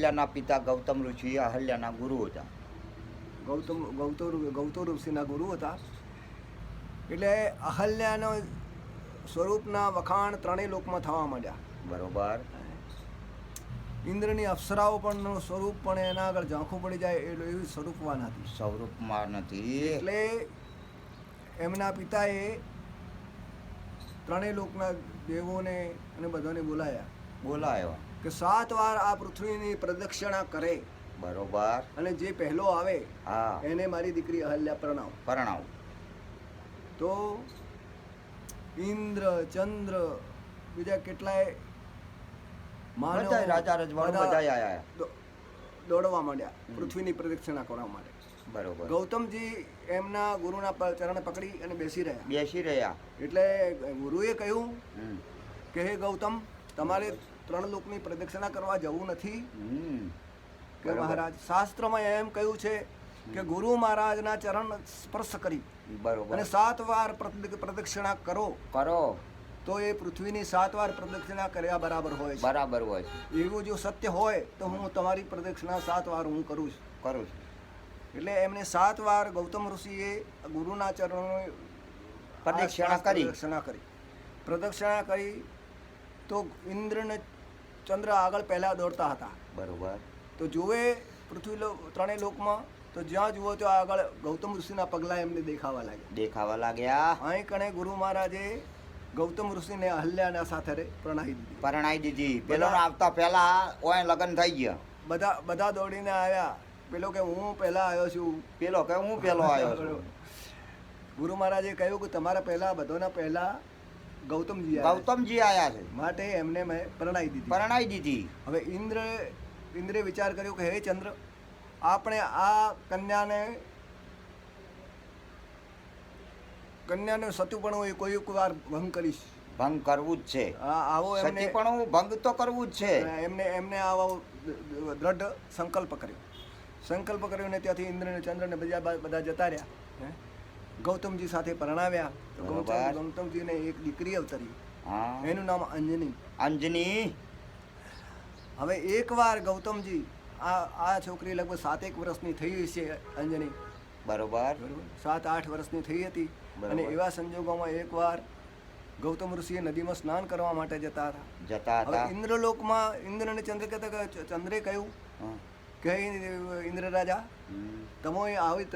અહલ્યાના પિતા ગૌતમ ઋષિ અહલ્યાના ગુરુ હતા. ગૌતમ ગૌતમ ગૌતમ ઋષિના ગુરુ હતા. એટલે અહલ્યાનો સ્વરૂપના વખાણ ત્રણેય લોકમાં થવા માંડ્યા. બરોબર. ઇન્દ્રની અપ્સરાઓ પણ સ્વરૂપ પણ એના આગળ ઝાંખું પડી જાય એટલે એવી સ્વરૂપમાં નથી સ્વરૂપમાં નથી એટલે એમના પિતાએ ત્રણેય લોકના દેવોને અને બધાને બોલાયા. બોલાયો. કે સાત વાર આ પૃથ્વીની પ્રદક્ષિણા કરે. બરોબર. અને જે પહેલો આવે હા. એને મારી દીકરી અહલ્યા પ્રણાવ પરણાવ તો ઇન્દ્ર ચંદ્ર બીજા કેટલાય માનવો રાજા રજવાડો બધા આયા દોડવા માંડ્યા પૃથ્વીની પ્રદક્ષિણા કરવા માટે. બરોબર. ગૌતમજી એમના ગુરુના ચરણ પકડી અને બેસી રહ્યા. બેસી રહ્યા. એટલે ગુરુએ કહ્યું કે હે ગૌતમ તમારે ત્રણ લોકની પ્રદક્ષિણા કરવા જવું નથી. કે મહારાજ શાસ્ત્રમાં એમ કહ્યું છે કે ગુરુ મહારાજના ચરણ સ્પર્શ કરી બરોબર. અને સાત વાર પ્રદ- પ્રદક્ષિણા કરો. કરો. તો એ પૃથ્વીની સાત વાર પ્રદક્ષિણા કર્યા બરાબર હોય છે. બરાબર હોય છે. એવું જો સત્ય હોય તો હું તમારી પ્રદક્ષિણા સાત વાર હું કરું છું. કરું છું. એટલે એમને સાત વાર ગૌતમ ઋષિએ ગુરુના ચરણો પ્રદક્ષિણા કરી. પ્રદક્ષિણા કરી. પ્રદક્ષિણા કરી તો ઇન્દ્ર ને ચંદ્ર આગળ પહેલા દોડતા હતા. બરોબર. તો જુએ પૃથ્વી ત્રણેય લોકમાં તો જ્યાં જુઓ ત્યાં આગળ ગૌતમ ઋષિના પગલાં એમને દેખાવા લાગ્યા. દેખાવા લાગ્યા. અહીં કણે ગુરુ મહારાજે ગૌતમ ઋષિને અહલ્યાના સાથે રે પ્રણાવી દીધી. પ્રણાઈ દીધી. પેલો આવતા પહેલા ઓય લગ્ન થઈ ગયા. બધા બધા દોડીને આવ્યા. પેલો કે હું પહેલા આવ્યો છું. પેલો કે હું પહેલો આવ્યો છું. ગુરુ મહારાજે કહ્યું કે તમારા પહેલા બધોના પહેલા ગૌતમજી. ગૌતમજી આવ્યા છે. માટે એમને મેં પરણાવી દીધી. પરણાવી દીધી. હવે ઇન્દ્ર ઇન્દ્રે વિચાર કર્યો કે હે ચંદ્ર આપણે આ કન્યાને કન્યાને સતુપણું એ કોઈ વાર ભંગ કરીશ. ભંગ કરવું જ છે. આવો એમને પણ ભંગ તો કરવું જ છે. એમને એમને આવો દ્રઢ સંકલ્પ કર્યો. સંકલ્પ કર્યો ને ત્યાંથી ઇન્દ્ર ને ચંદ્ર ને બધા બધા જતા રહ્યા? ગૌતમજી સાથે પરણાવ્યા. તો ગૌતમ ગૌતમજીને એક દીકરી અવતરી. એનું નામ અંજની. અંજની? હવે એકવાર ગૌતમજી આ આ છોકરી લગભગ સાતેક વર્ષની થઈ છે અંજની. બરોબર. સાત આઠ વર્ષની થઈ હતી. અને એવા સંજોગોમાં એકવાર ગૌતમ ઋષિએ નદીમાં સ્નાન કરવા માટે જતા હતા. જતા હતા. ઇન્દ્રલોકમાં ઇન્દ્ર અને ચંદ્ર કહેતા ચંદ્રે કહ્યું કે ઇન્દ્ર રાજા. તમે આવી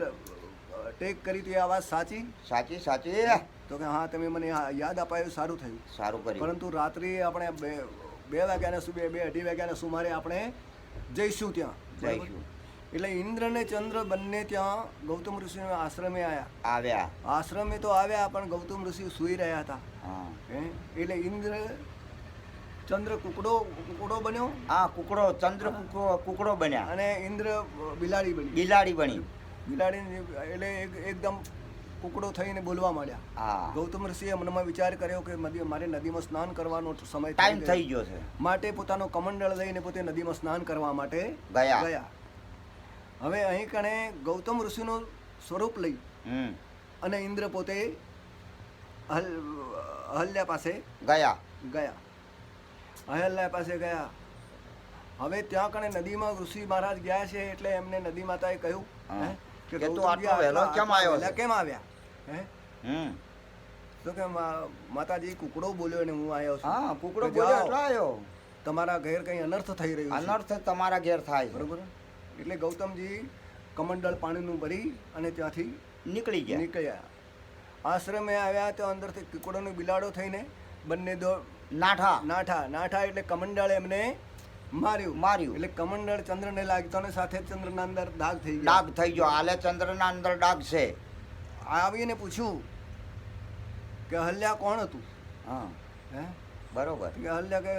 ટેક કરી હતી એ આ વાત સાચી? સાચી સાચી. તો કે હા તમે મને યાદ અપાયું સારું થયું. સારું કર્યું. પરંતુ રાત્રે આપણે બે બે વાગ્યાના સુ બે બે અઢી વાગ્યાના સુમારે આપણે જઈશું ત્યાં જઈશું. એટલે ઇન્દ્ર ને ચંદ્ર બંને ત્યાં ગૌતમ ઋષિના આશ્રમે આવ્યા આવ્યા. આશ્રમે તો આવ્યા પણ ગૌતમ ઋષિ સૂઈ રહ્યા હતા? એટલે ઇન્દ્ર ચંદ્ર કુકડો કુકડો બન્યો? આ કુકડો ચંદ્ર કુકડો કુકડો બન્યા. અને ઇન્દ્ર બિલાડી બની બિલાડી બની બિલાડી એટલે એક- એકદમ કુકડો થઈને બોલવા માંડ્યા. ગૌતમ ઋષિએ મનમાં વિચાર કર્યો કે નદી- મારે નદીમાં સ્નાન કરવાનો સમય ટાઈમ થઈ ગયો છે. માટે પોતાનો કમંડળ લઈને પોતે નદીમાં સ્નાન કરવા માટે ગયા. ગયા. હવે અહીં કણે ગૌતમ ઋષિનું સ્વરૂપ લઈ અને ઇન્દ્ર પોતે અહલ્યા પાસે ગયા. ગયા. અહલ્યા પાસે ગયા. હવે ત્યાં કણે નદીમાં ઋષિ મહારાજ ગયા છે એટલે એમને નદી માતાએ કહ્યું કે તું આટલો વહેલો કેમ આવ્યો એટલે કેમ આવ્યા? હે? હમ. તો કે માતાજી કુકડો બોલ્યો ને હું આવ્યો છું. હા કુકડો બોલ્યો એટલો આવ્યો. તમારા ઘેર કઈ અનર્થ થઈ રહ્યું અનર્થ તમારા ઘેર થાય. બરોબર? એટલે ગૌતમજી કમંડળ પાણીનું ભરી અને ત્યાંથી નીકળી ગયા. નીકળ્યા. આશ્રમે આવ્યા તો અંદરથી કુકડોનો બિલાડો થઈને બંને દો નાઠા. નાઠા. નાઠા એટલે કમંડળ એમને માર્યું. માર્યું. એટલે કમંડળ ચંદ્રને લાગતો ને સાથે ચંદ્રના અંદર ડાઘ થઈ ગયો. ડાઘ થઈ ગયો. હાલે ચંદ્રના અંદર ડાઘ છે. આવીને પૂછ્યું કે હલ્યા કોણ હતું? હા. હે? બરોબર. કે હલ્યા કે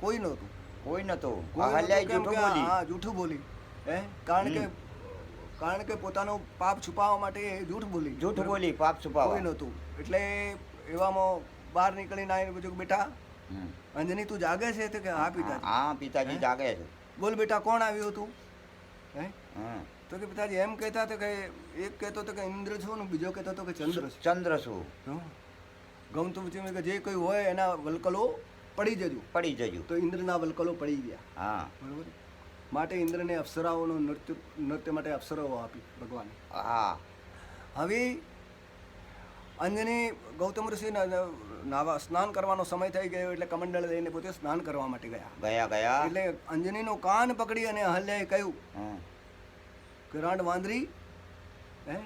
કોઈ નહોતું. કોઈ નતો કોઈ નહોતું કેમ જૂઠું બોલી. હા જૂઠું બોલી. હે? કારણ કે કારણ કે પોતાનું પાપ છુપાવવા માટે જૂઠ બોલી. જૂઠ બોલી પાપ કોઈ છુપાવા નહોતું. એટલે એવામાં બહાર નીકળીને આવીને પૂછ્યું બેઠા બેટા. અંજની તું જાગે છે તો કે હા પિતાજી. હા પિતાજી જાગે છે. બોલ બેટા કોણ આવ્યું હતું? હે? હા. તો કે પિતાજી એમ કહેતા તો કે એક કહેતો તો કે ઇન્દ્ર છું ને બીજો કહેતો તો કે ચંદ્ર છું. ચંદ્ર છો. ગમતું પૂછ્યું કે જે કોઈ હોય એના વલકલો પડી જજો. પડી જજો. તો ઇન્દ્રના વલકલો પડી ગયા. હા. બરોબર? માટે ઇન્દ્રને અપ્સરાઓનું નૃત્ય નૃત્ય માટે અપ્સરાઓ આપી ભગવાને. હા. હવે અંજની ગૌતમ ઋષિ નાવા સ્નાન કરવાનો સમય થઈ ગયો એટલે કમંડળ લઈને પોતે સ્નાન કરવા માટે ગયા. ગયા ગયા? એટલે અંજનીનો કાન પકડી અને અહલ્યાએ કહ્યું કે રાંડ વાંદરી હે?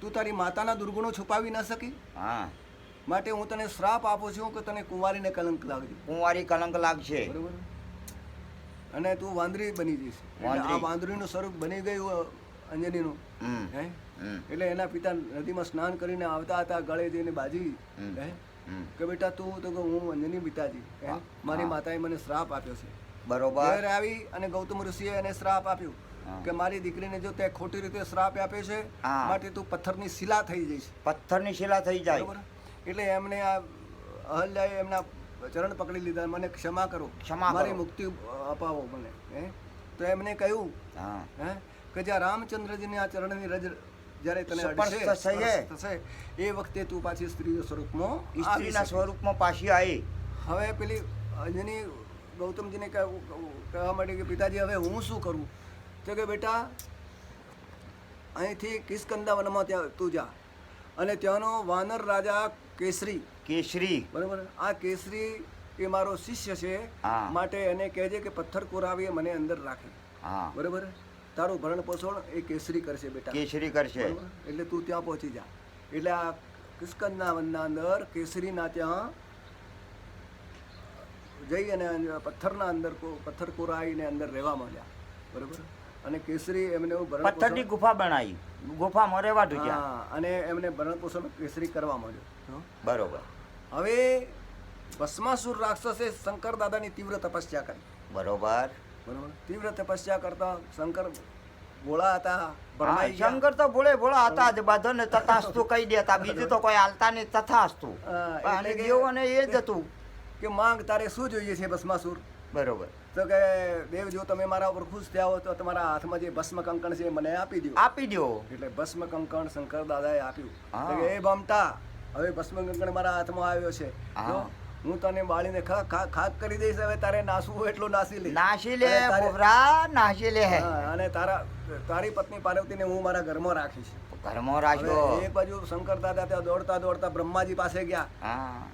તું તારી માતાના દુર્ગુણો છુપાવી ન શકી? હા. માટે હું તને શ્રાપ આપું છું કે તને કુંવારીને કલંક લાગજે કુંવારી કલંક લાગશે. બરોબર? અને તું વાંદરી બની જઈશ. આ વાંદરી. વાંદરીનું સ્વરૂપ બની ગયું અંજનીનું. હે? એટલે એના પિતા નદીમાં સ્નાન કરીને આવતા હતા ગળે જઈને બાજી. હે? કે બેટા તું તો હું અંજની પિતાજી. મારી માતાએ મને શ્રાપ આપ્યો છે. બરોબર. આવી અને ગૌતમ ઋષિએ એને શ્રાપ આપ્યો કે મારી દીકરીને જો તે ખોટી રીતે શ્રાપ આપે છે માટે તું પથ્થરની શિલા થઈ જઈશ. પથ્થરની શિલા થઈ જાય. એટલે એમને આ અહલ્યાએ એમના ચરણ પકડી લીધા. મને ક્ષમા કરો. ક્ષમા. મારી મુક્તિ અપાવો મને. હે? તો એમને કહ્યું હા. હે? કે જ્યાં રામચંદ્રજીની આ ચરણની રજ જ્યારે તને અડશે, થશે. એ વખતે તું પાછી સ્ત્રી સ્વરૂપમાં સ્ત્રીના સ્વરૂપમાં પાછી આવી. હવે પેલી અંજની ગૌતમજીને કહેવા માટે કે પિતાજી હવે હું શું કરું? તો કે બેટા અહીંથી કિસ્કંદાવનમાં ત્યાં તું જા. અને ત્યાંનો વાનર રાજા કેસરી. કેસરી. બરાબર? આ કેસરી એ મારો શિષ્ય છે. માટે એને કહેજે કે પથ્થર કોરાવી મને અંદર રાખે. બરોબર બરાબર? તારું ભરણ પોષણ એ કેસરી કરશે બેટા. કેસરી કરશે. એટલે તું ત્યાં પહોંચી જા. એટલે આ કિસ્કંદના વનના અંદર કેસરીના ત્યાં જઈ અને પથ્થરના અંદર પથ્થર કોરાઈને અંદર રહેવા માંડ્યા. બરોબર? અને કેસરી એમને પથ્થરની ગુફા બનાવી. ગુફામાં રહેવા હા અને એમને ભરણ પોષણ કેસરી કરવા માંડ્યો. બરોબર. હવે ભસ્માસુર રાક્ષસે શંકર દાદાની તીવ્ર તપસ્યા કરી. બરોબર. બરાબર? તીવ્ર તપસ્યા કરતા શંકર ભોળા હતા ભરમાઈ ગયા. શંકર તો ભોળે ભોળા હતા જ બધાને તથાસ્તુ કહી દેતા બીજું તો કોઈ હાલતા નહીં તથાસ્તુ. હા, અને કે- દેવોને એ જ હતું. કે માંગ તારે શું જોઈએ છે ભસ્માસુર? બરોબર. તો કે દેવ જો તમે મારા ઉપર ખુશ થયા હો તો તમારા હાથમાં જે ભસ્મ કંકણ છે એ મને આપી દો આપી દો એટલે ભસ્મ કંકણ શંકર દાદાએ આપ્યું. હા. તો કે એ બમટા હવે ભસ્મ કંકણ મારા હાથમાં આવ્યો છે. હા. જો હું તને બાળીને ખાક કરી દઈશ હવે તારે નાસવું એટલું નાસી લે. નાસી લે તારે- નાસી લે. હા, અને તારા તારી પત્ની પાર્વતીને હું મારા ઘરમાં રાખીશ. ઘરમાં રાખ્યો એક બાજુ શંકર દાદા ત્યાં દોડતા દોડતા બ્રહ્માજી પાસે ગયા.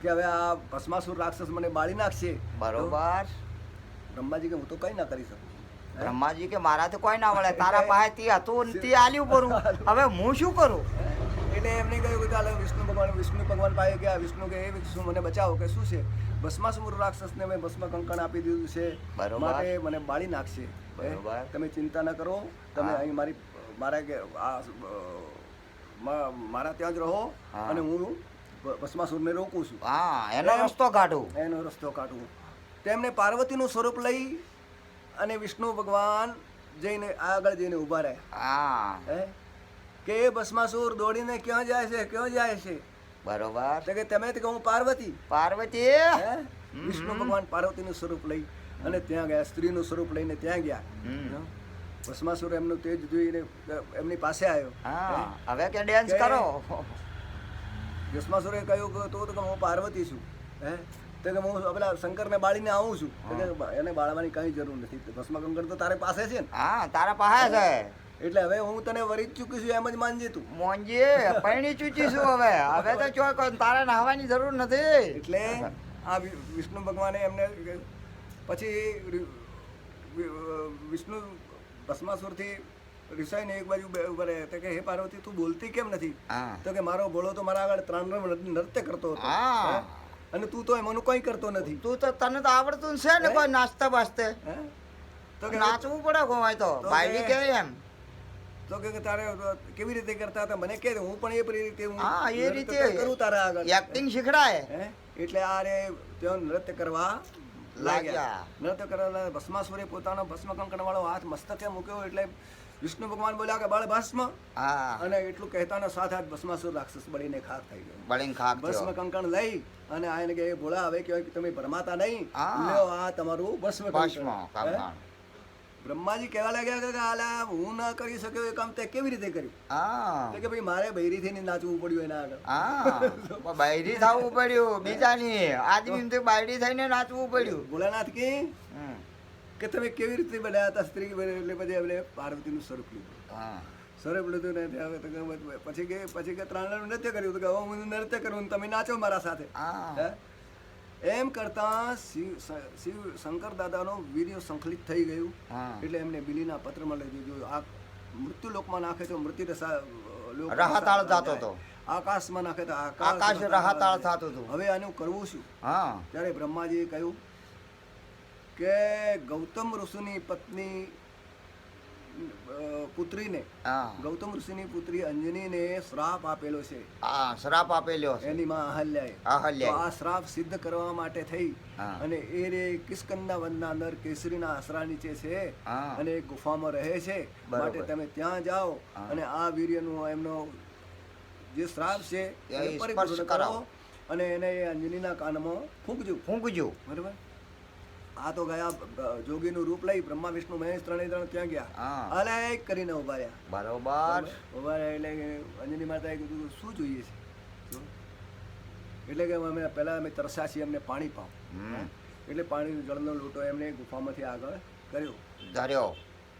કે હવે આ ભસ્માસુર રાક્ષસ મને બાળી નાખશે. બરોબર. બ્રહ્માજી કે હું તો કઈ ના કરી શકું. બ્રહ્માજી કે મારાથી કોઈ ના વળે. તારા પાસે તે હતું તે આલ્યું કરું હવે હું શું કરું? એટલે એમને કહ્યું કે ચાલો વિષ્ણુ ભગવાન વિષ્ણુ ભગવાન પાસે ગયા વિષ્ણુ કે એ વિષ્ણુ મને બચાવો કે શું છે? ભસ્માસુર રાક્ષસને મેં ભસ્મ કંકણ આપી દીધું છે. માટે મને બાળી નાખશે. તમે ચિંતા ન કરો. તમે અહીં મારી મારા કે આ મારા ત્યાં જ રહો અને હું ભસ્માસુરને રોકું છું. હા એનો રસ્તો કાઢું. એનો રસ્તો કાઢું. તેમને પાર્વતીનું સ્વરૂપ લઈ અને વિષ્ણુ ભગવાન જઈને આગળ જઈને ઊભા રહ્યા. હા. હે? કે એ ભસ્માસુર દોડીને ક્યાં જાય છે ક્યાં જાય છે? બરોબર. તો કે તમે તો હું પાર્વતી. પાર્વતી? વિષ્ણુ ભગવાન પાર્વતીનું સ્વરૂપ લઈ અને ત્યાં ગયા સ્ત્રીનું સ્વરૂપ લઈને ત્યાં ગયા. ભસ્માસુર એમનું તેજ જોઈને એમની પાસે આવ્યો. હવે કે ડેન્સ કરો? ભસ્માસુરે કહ્યું કે તું તો હું પાર્વતી છું. હે? તો કે હું પેલા શંકરને બાળીને આવું છું. એને બાળવાની કઈ જરૂર નથી. ભસ્મા કંકર તો તારે પાસે છે ને. હા તારા પાસે છે. એટલે હવે હું તને વરી જ ચૂકી છું એમ જ માનજે તું. મોંજી પૈણી છું હવે. હવે તો ચોક તારે નાહવાની જરૂર નથી. એટલે આ વિષ્ણુ ભગવાને એમને પછી વિષ્ણુ ભસ્માસુરથી રિસાઈને એક બાજુ ઊભા રહ્યા. કે હે પાર્વતી તું બોલતી કેમ નથી? તો કે મારો ભોળો તો મારા આગળ ત્રણ નૃત્ય કરતો હતો. અને તું તો એમાંનું કંઈ કરતો નથી. તું તો તને તો આવડતું છે ને કોઈ નાચતા બાસ્તે. તો કે નાચવું પડે કોઈ તો. ભાઈ કે એમ. તો કે તારે કેવી રીતે કરતા હતા? મને કે હું પણ એ રીતે હું હા એ રીતે કરું તારા આગળ. એક્ટિંગ શીખડાય. એટલે આ રે તેઓ નૃત્ય કરવા લાગ્યા. નૃત્ય કરવા ભસ્માસુરે પોતાનો ભસ્મ કંકણ વાળો હાથ મસ્તકે મૂક્યો એટલે વિષ્ણુ ભગવાન બોલ્યા કે બાળ ભસ્મ. અને એટલું કહેતાનો સાથ હાથ ભસ્માસુર રાક્ષસ બળીને ખાક થઈ ગયો. બળીને ખાક ભસ્મ કંકણ લઈ અને આ એને કે "એ ભોળા હવે કે તમે ભરમાતા નહીં. લ્યો આ તમારું ભસ્મ ભસ્મ બ્રહ્માજી કહેવા લાગ્યા કે આલા હું ના કરી શક્યો એ કામ તે કેવી રીતે કર્યું? હા. કે ભાઈ મારે બૈરી થઈને નાચવું પડ્યું એના આગળ. હા. બૈરી થવું પડ્યું બીજાની. આદમી બાયડી થઈને નાચવું પડ્યું. ભોલાનાથ કી કે તમે કેવી રીતે બનાવ્યા હતા સ્ત્રી એટલે પછી એમને પાર્વતીનું સ્વરૂપ લીધું. હા. સ્વરૂપ લીધું ને તો પછી કે પછી કે ત્રણ નૃત્ય કર્યું. તો કે હવે હું નૃત્ય કરું તમે નાચો મારા સાથે. હે? એમ કરતા શિવ શિવ શંકર દાદાનો વીર્ય સંકલિત થઈ ગયું. એટલે એમને બિલીના પત્રમાં લઈ દીધું. આ મૃત્યુ લોકમાં નાખે તો મૃત્યુ લોક રહાતાળ થતો હતો. આકાશમાં નાખે તો આકાશ રહાતાળ થતું હતું. હવે આનું કરવું શું? હા. ત્યારે બ્રહ્માજીએ કહ્યું કે ગૌતમ ઋષિની પત્ની પુત્રીને ગૌતમ ઋષિની પુત્રી અંજનીને શ્રાપ આપેલો છે. આ શ્રાપ આપેલો છે. એની માં અહલ્યાએ. અહલ્યા આ શ્રાપ સિદ્ધ કરવા માટે થઈ. અને એ રે કિસ્કંદા વનના નર કેસરીના આશરા નીચે છે. અને એક ગુફામાં રહે છે. માટે તમે ત્યાં જાઓ અને આ વીર્યનો એમનો જે શ્રાપ છે એ સ્પર્શ કરો. અને એને અંજનીના કાનમાં ફૂંકજો. ફૂંકજો. બરાબર? આ તો ગયા જોગીનું રૂપ લઈ બ્રહ્મા વિષ્ણુ મહેશ ત્રણે ત્રણ ત્યાં ગયા? અલે કરીને ઊભા રહ્યા. બરોબર. ઊભા રહ્યા એટલે અંજની માતાએ કીધું શું જોઈએ છે? એટલે કે અમે પહેલા અમે તરસ્યા છીએ અમને પાણી પાવ એટલે પાણી જળનો લોટો એમને ગુફામાંથી આગળ કર્યો. ધર્યો.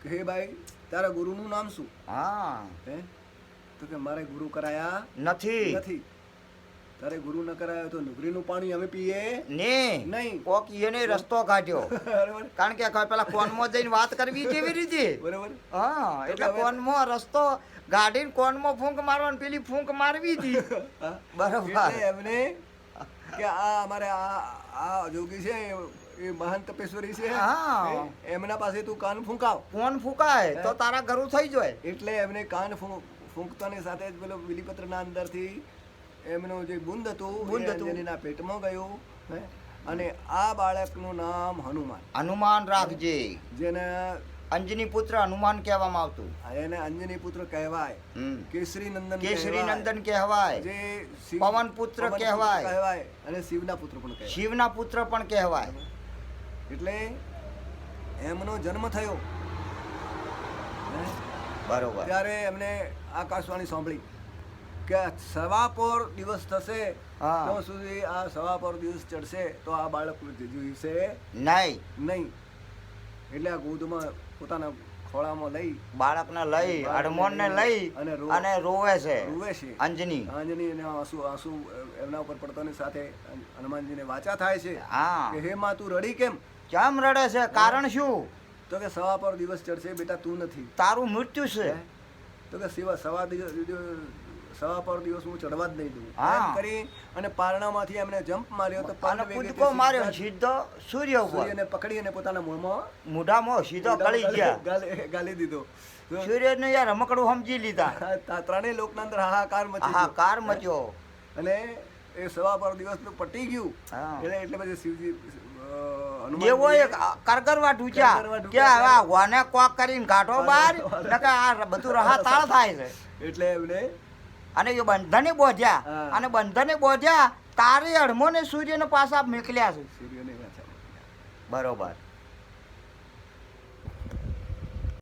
કે હે ભાઈ તારા ગુરુનું નામ શું? હા. હે? તો કે મારે ગુરુ કરાયા નથી. નથી. તારે ગુરુ ન કરાયો તો નુગરીનું પાણી અમે પીએ? ને નહીં. કોક એને રસ્તો કાઢ્યો. કારણ કે પેલા કોનમાં જઈને વાત કરવી કેવી રીતે? બરાબર. હા એટલે કોનમાં રસ્તો ગાડીને કોનમાં ફૂંક મારવાની પેલી ફૂંક મારવી હતી. બરાબર. એમને કે આ અમારે આ આ જોગી છે એ- મહાન તપેશ્વરી છે. હા. એમના પાસે તું કાન ફૂંકાવ. કોણ ફૂંકાય તો તારા ઘરું થઈ જાય. એટલે એમને કાન ફૂંકતાની સાથે જ પેલો બિલીપત્રના અંદરથી એમનું જે બુંદ હતું બુંદ હતું. એના પેટમાં ગયું હે? અને આ બાળકનું નામ હનુમાન. હનુમાન રાખજે. જેને અંજની પુત્ર હનુમાન કહેવામાં આવતું. એને અંજની પુત્ર કહેવાય. કેસરી નંદન કેસરી નંદન કહેવાય. જે પવન પુત્ર કહેવાય. કહેવાય અને શિવના પુત્ર પણ કહેવાય. શિવના પુત્ર પણ કહેવાય. એટલે એમનો જન્મ થયો. બરોબર. ત્યારે એમને આકાશવાણી સાંભળી. કે સવાપોર દિવસ થશે. તો સુધી આ સવાપોર દિવસ ચડશે તો આ બાળક જીવશે. નહીં. નહીં. એટલે આ ગુદમાં પોતાના ખોળામાં લઈ બાળકને લઈ અડમોનને લઈ અને અને રોવે છે. રોવે છે. અંજની. અંજની અને આંસુ આંસુ એમના ઉપર પડતાની સાથે હનુમાનજીને વાચા થાય છે હા. કે હે માં તું રડી કેમ? કેમ રડે છે? કારણ શું? તો કે સવા પર દિવસ ચડશે બેટા તું નથી. તારું મૃત્યુ છે. તો કે સિવા સવા દિવસ સવા પર દિવસ હું ચડવા જ નહીં દઉં. હા. કરી અને પારણામાંથી એમને જમ્પ માર્યો તો તે કૂદકો માર્યો સીધો સૂર્ય ઉપર. સૂર્યને પકડી અને પોતાના મોંમાં મોઢામાં સીધો ગળી ગયા. ગાલી દીધો. સૂર્યને યાર રમકડું સમજી લીધા. ત્રણેય લોકના અંદર હાહાકાર મચ્યો હાહાકાર કાર મચ્યો અને એ સવા પર તો પટી ગયું. એટલે એટલે પછી શિવજી દેવો એક કરગરવા કે હવે વાને કોક કરીને કાઢો નકર આ બધું રહા તાળ થાય છે. એટલે એમને અને એ બંધને બોધ્યા. અને બંધને બોધ્યા તારે અડમો ને સૂર્યને પાસા મોકલ્યા છે. બરોબર.